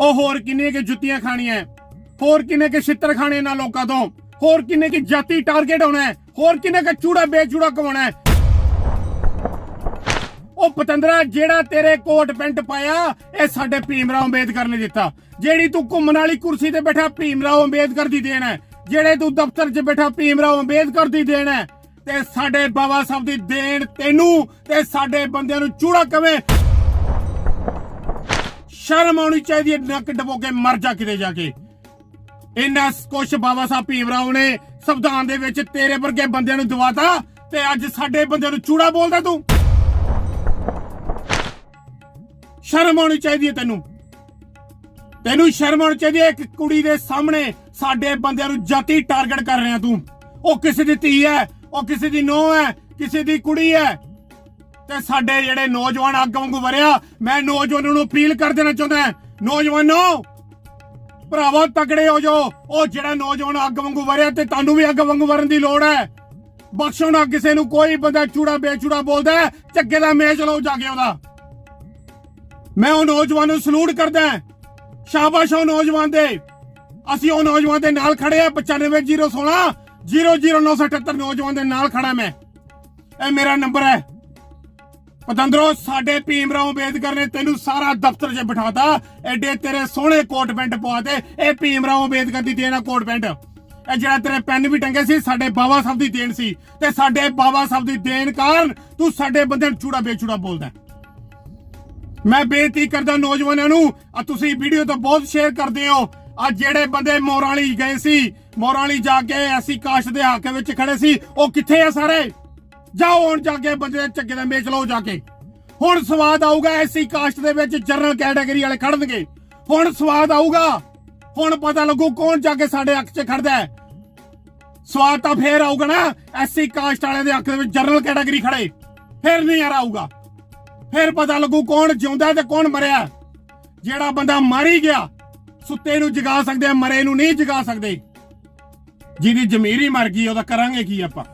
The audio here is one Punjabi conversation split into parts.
ਉਹ ਹੋਰ ਕਿੰਨੇ ਕੇ ਜੁੱਤੀਆਂ ਖਾਣੀਆਂ? ਹੋਰ ਕਿੰਨੇ ਕੇ ਛਿੱਤਰ ਖਾਣੇ ਇਹਨਾਂ ਲੋਕਾਂ ਤੋਂ? ਹੋਰ ਕਿੰਨੇ ਕੀ ਜਾਤੀ ਟਾਰਗੇਟ ਹੋਣਾ ਹੈ? ਹੋਰ ਕਿੰਨੇ ਕੇ ਚੂੜਾ ਬੇਚੂੜਾ ਕਮਾਉਣਾ ਹੈ? ਉਹ ਪਤੰਦਰਾ, ਜਿਹੜਾ ਤੇਰੇ ਕੋਟ ਪੈਂਟ ਪਾਇਆ, ਇਹ ਸਾਡੇ ਭੀਮਰਾਓ ਅੰਬੇਦਕਰ ਨੇ ਦਿੱਤਾ। ਜਿਹੜੀ ਤੂੰ ਘੁੰਮਣ ਵਾਲੀ ਕੁਰਸੀ ਤੇ ਬੈਠਾ ਭੀਮਰਾਓ ਅੰਬੇਦਕਰ ਦੀ ਦੇਣ ਹੈ। ਜਿਹੜੇ ਤੂੰ ਦਫ਼ਤਰ 'ਚ ਬੈਠਾ ਭੀਮਰਾਓ ਅੰਬੇਦਕਰ ਦੀ ਦੇਣ ਹੈ। ਤੇ ਸਾਡੇ ਬਾਬਾ ਸਾਹਿਬ ਦੀ ਦੇਣ ਤੈਨੂੰ, ਤੇ ਸਾਡੇ ਬੰਦਿਆਂ ਨੂੰ ਚੂੜਾ ਕਵੇਂ? ਸ਼ਰਮ ਆਉਣੀ ਚਾਹੀਦੀ ਹੈ, ਨੱਕ ਡਬੋ ਕੇ ਮਰ ਜਾ ਕਿਤੇ ਜਾ ਕੇ। ਇੰਨਾ ਕੁਛ ਬਾਬਾ ਸਾਹਿਬ ਭੀਮਰਾਓ ਨੇ ਸੰਵਿਧਾਨ ਦੇ ਵਿੱਚ ਤੇਰੇ ਵਰਗੇ ਬੰਦਿਆਂ ਨੂੰ ਦਵਾਤਾ ਤੇ ਅੱਜ ਸਾਡੇ ਬੰਦਿਆਂ ਨੂੰ ਚੂੜਾ ਬੋਲਦਾ ਤੂੰ। ਸ਼ਰਮ ਆਉਣੀ ਚਾਹੀਦੀ ਹੈ ਤੈਨੂੰ। ਤੈਨੂੰ ਸ਼ਰਮ ਆਉਣੀ ਚਾਹੀਦੀ ਹੈ, ਇੱਕ ਕੁੜੀ ਦੇ ਸਾਹਮਣੇ ਸਾਡੇ ਬੰਦਿਆਂ ਨੂੰ ਜਾਤੀ ਟਾਰਗੇਟ ਕਰ ਰਿਹਾ ਤੂੰ। ਉਹ ਕਿਸੇ ਦੀ ਧੀ ਹੈ, ਉਹ ਕਿਸੇ ਦੀ ਨੂੰਹ ਹੈ, ਕਿਸੇ ਦੀ ਕੁੜੀ ਹੈ। ਤੇ ਸਾਡੇ ਜਿਹੜੇ ਨੌਜਵਾਨ ਅੱਗ ਵਾਂਗੂ ਵਰਿਆ ਮੈਂ ਨੌਜਵਾਨਾਂ ਨੂੰ ਅਪੀਲ ਕਰ ਦੇਣਾ ਚਾਹੁੰਦਾ ਹਾਂ। ਨੌਜਵਾਨੋ ਭਰਾਵੋ ਤਕੜੇ ਹੋ ਜਾਓ। ਉਹ ਜਿਹੜਾ ਨੌਜਵਾਨ ਅੱਗ ਵਾਂਗੂ ਵਰਿਆ ਤੇ ਤੁਹਾਨੂੰ ਵੀ ਅੱਗ ਵਾਂਗੂ ਵਰਨ ਦੀ ਲੋੜ ਹੈ। ਬਖਸ਼ੋ ਨਾ ਕਿਸੇ ਨੂੰ ਕੋਈ ਬੰਦਾ ਚੂੜਾ ਬੇਚੂੜਾ ਬੋਲਦਾ ਹੈ, ਦਾ ਮੇਚ ਲਓ ਜਾ ਕੇ ਉਹਦਾ। ਮੈਂ ਉਹ ਨੌਜਵਾਨ ਨੂੰ ਸਲੂਟ ਕਰਦਾ ਹਾਂ। ਸ਼ਾਬਾਸ਼ ਉਹ ਨੌਜਵਾਨ ਦੇ। ਅਸੀਂ ਉਹ ਨੌਜਵਾਨ ਦੇ ਨਾਲ ਖੜੇ ਆ 95016 00978 ਨੌਜਵਾਨ ਦੇ ਨਾਲ ਖੜਾ ਮੈਂ। ਇਹ ਮੇਰਾ ਨੰਬਰ ਹੈ। ਪਤੰਦਰੋ, ਸਾਡੇ ਭੀਮਰਾਓ ਅੰਬੇਦਕਰ ਨੇ ਤੈਨੂੰ ਸਾਰਾ ਦਫ਼ਤਰ 'ਚ ਬਿਠਾਤਾ। ਐਡੇ ਤੇਰੇ ਸੋਹਣੇ ਕੋਟ ਪੈਂਟ ਪਵਾਤੇ ਇਹ ਭੀਮਰਾਓ ਅੰਬੇਦਕਰ ਦੀ ਦੇਣਾ ਕੋਟ ਪੈਂਟ। ਇਹ ਜਿਹੜਾ ਤੇਰੇ ਪੈਨ ਵੀ ਟੰਗੇ ਸੀ, ਸਾਡੇ ਬਾਬਾ ਸਾਹਿਬ ਦੀ ਦੇਣ ਸੀ। ਤੇ ਸਾਡੇ ਬਾਬਾ ਸਾਹਿਬ ਦੀ ਦੇਣ ਕਾਰਨ ਤੂੰ ਸਾਡੇ ਬੰਦੇ ਨੂੰ ਚੂੜਾ ਬੇਚੂੜਾ ਬੋਲਦਾ ਮੈਂ ਬੇਨਤੀ ਕਰਦਾ ਨੌਜਵਾਨਾਂ ਨੂੰ, ਆ ਤੁਸੀਂ ਵੀਡੀਓ ਤਾਂ ਬਹੁਤ ਸ਼ੇਅਰ ਕਰਦੇ ਹੋ। ਆ ਜਿਹੜੇ ਬੰਦੇ ਮੋਰਾਲੀ ਗਏ ਸੀ, ਮੋਰਾਲੀ ਜਾ ਕੇ ਐਸੀ ਕਾਸ਼ ਦੇ ਹੱਕ ਵਿੱਚ ਖੜੇ ਸੀ, ਉਹ ਕਿੱਥੇ ਆ ਸਾਰੇ? ਜਾਓ ਹੁਣ ਜਾ ਕੇ ਬੰਦੇ ਦੇ ਚੱਗੇ ਦਾ ਮੇਚ ਲਓ ਜਾ ਕੇ। ਹੁਣ ਸਵਾਦ ਆਊਗਾ ਐਸੀ ਕਾਸਟ ਦੇ ਵਿੱਚ ਜਨਰਲ ਕੈਟਾਗਰੀ ਵਾਲੇ ਖੜਨਗੇ। ਹੁਣ ਸਵਾਦ ਆਊਗਾ। ਹੁਣ ਪਤਾ ਲੱਗੂ ਕੌਣ ਜਾ ਕੇ ਸਾਡੇ ਹੱਕ 'ਚ ਖੜਦਾ ਹੈ। ਸਵਾਦ ਤਾਂ ਫੇਰ ਆਊਗਾ ਨਾ, ਐਸੀ ਕਾਸਟ ਵਾਲੇ ਦੇ ਹੱਕ ਦੇ ਵਿੱਚ ਜਨਰਲ ਕੈਟਾਗਰੀ ਖੜੇ। ਫੇਰ ਨਹੀਂ ਯਾਰ ਆਊਗਾ। ਫਿਰ ਪਤਾ ਲੱਗੂ ਕੌਣ ਜਿਉਂਦਾ ਤੇ ਕੌਣ ਮਰਿਆ। ਜਿਹੜਾ ਬੰਦਾ ਮਰ ਹੀ ਗਿਆ, ਸੁੱਤੇ ਨੂੰ ਜਗਾ ਸਕਦੇ ਆ, ਮਰੇ ਨੂੰ ਨਹੀਂ ਜਗਾ ਸਕਦੇ। ਜਿਹਦੀ ਜ਼ਮੀਰ ਹੀ ਮਰ ਗਈ, ਉਹਦਾ ਕਰਾਂਗੇ ਕੀ ਆਪਾਂ?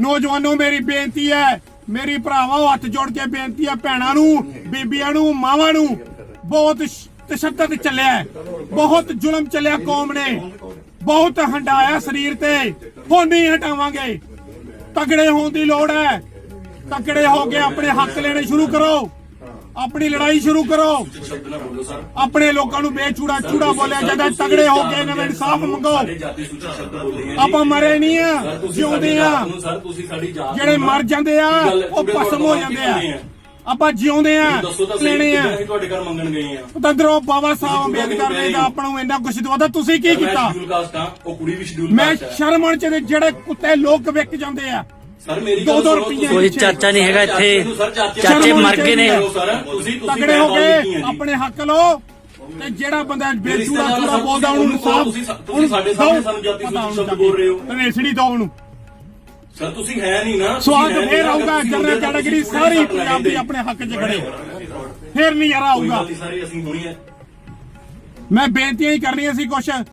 ਨੌਜਵਾਨੋ, ਮੇਰੀ ਬੇਨਤੀ ਹੈ, ਮੇਰੀ ਭਰਾਵਾਂ, ਹੱਥ ਜੋੜ ਕੇ ਬੇਨਤੀ ਹੈ ਭੈਣਾਂ ਨੂੰ, ਬੀਬੀਆਂ ਨੂੰ, ਮਾਵਾਂ ਨੂੰ, ਬਹੁਤ ਤਸ਼ੱਦਦ ਚੱਲਿਆ ਬਹੁਤ ਜ਼ੁਲਮ ਚੱਲਿਆ ਕੌਮ ਨੇ, ਬਹੁਤ ਹੰਡਾਇਆ ਸਰੀਰ ਤੇ, ਹੁਣ ਨਹੀਂ ਹਟਾਵਾਂਗੇ। ਤਗੜੇ ਹੋਣ ਦੀ ਲੋੜ ਹੈ, ਤਗੜੇ ਹੋ ਕੇ ਆਪਣੇ ਹੱਕ ਲੈਣੇ ਸ਼ੁਰੂ ਕਰੋ। ਆਪਣੀ ਲੜਾਈ ਸ਼ੁਰੂ ਕਰੋ। ਆਪਣੇ ਲੋਕਾਂ ਨੂੰ ਬੇਚੂੜਾ ਚੂੜਾ ਬੋਲਿਆ ਜਾਂਦਾ ਤਗੜੇ ਹੋ ਕੇ ਇਹਨਾਂ ਦਾ ਇਨਸਾਫ ਮੰਗੋ। ਆਪਾਂ ਮਰੇ ਨਹੀਂ ਆ ਜਿਉਂਦੇ ਆ। ਜਿਹੜੇ ਮਰ ਜਾਂਦੇ ਆ? ਉਹ ਭਸਮ ਹੋ ਜਾਂਦੇ ਆ? ਆਪਾਂ ਜਿਉਂਦੇ ਆ ਲੈਣੇ ਆ। ਤੁਹਾਡੇ ਘਰ ਮੰਗਣ ਗਏ ਆ। ਤੰਦਰੋਂ ਬਾਬਾ ਸਾਹਿਬ ਅੰਬੇਦਕਰ ਨੇ ਤਾਂ ਆਪਾਂ ਨੂੰ ਇੰਨਾ ਕੁਝ ਦਵਾਦਾ ਤੁਸੀਂ ਕੀ ਕੀਤਾ? ਮੈਂ ਸ਼ਰਮ ਚਾਹੀਦੀ ਜਿਹੜੇ ਕੁੱਤੇ ਲੋਕ ਵਿਕ ਜਾਂਦੇ ਆ ਸਰ ਮੇਰੀ ਦੋ ਗੱਲ ਸੁਣੋ ਕੋਈ ਚਰਚਾ ਨਹੀਂ ਹੈਗਾ ਇੱਥੇ। ਚਾਚੇ ਮਰ ਗਏ ਨੇ। ਤੁਸੀਂ ਤੁਸੀਂ ਤਗੜੇ ਹੋ ਜੀ। ਆਪਣੇ ਹੱਕ ਲਓ ਤੇ ਜਿਹੜਾ ਬੰਦਾ ਬੇਚੂੜਾ ਚੂੜਾ ਬੋਲਦਾ ਉਹਨੂੰ ਇਨਸਾਫ ਤੁਸੀਂ- ਸਾਡੇ ਸਾਹਮਣੇ ਸਾਨੂੰ ਜਾਤੀ ਸੂਚਕ ਸ਼ਬਦ ਬੋਲ ਰਹੇ ਹੋ। ਰੇਸੜੀ ਦੋ ਉਹਨੂੰ। ਸਰ ਤੁਸੀਂ ਹੈ ਨਹੀਂ ਨਾ ਸਵਾਦ ਫੇਰ ਆਊਗਾ ਜਨਰਲ ਕੈਟਾਗਰੀ ਸਾਰੀ ਪੰਜਾਬ ਦੀ। ਆਪਣੇ ਹੱਕ 'ਚ ਖੜੇ। ਫੇਰ ਨਹੀਂ ਯਾਰ ਆਊਗਾ ਗੱਲ ਨਹੀਂ ਸਾਰੀ ਅਸੀਂ ਹੋਣੀ ਹੈ। ਮੈਂ ਬੇਨਤੀਆਂ ਹੀ ਕਰਨੀਆਂ ਸੀ ਕੁਛ।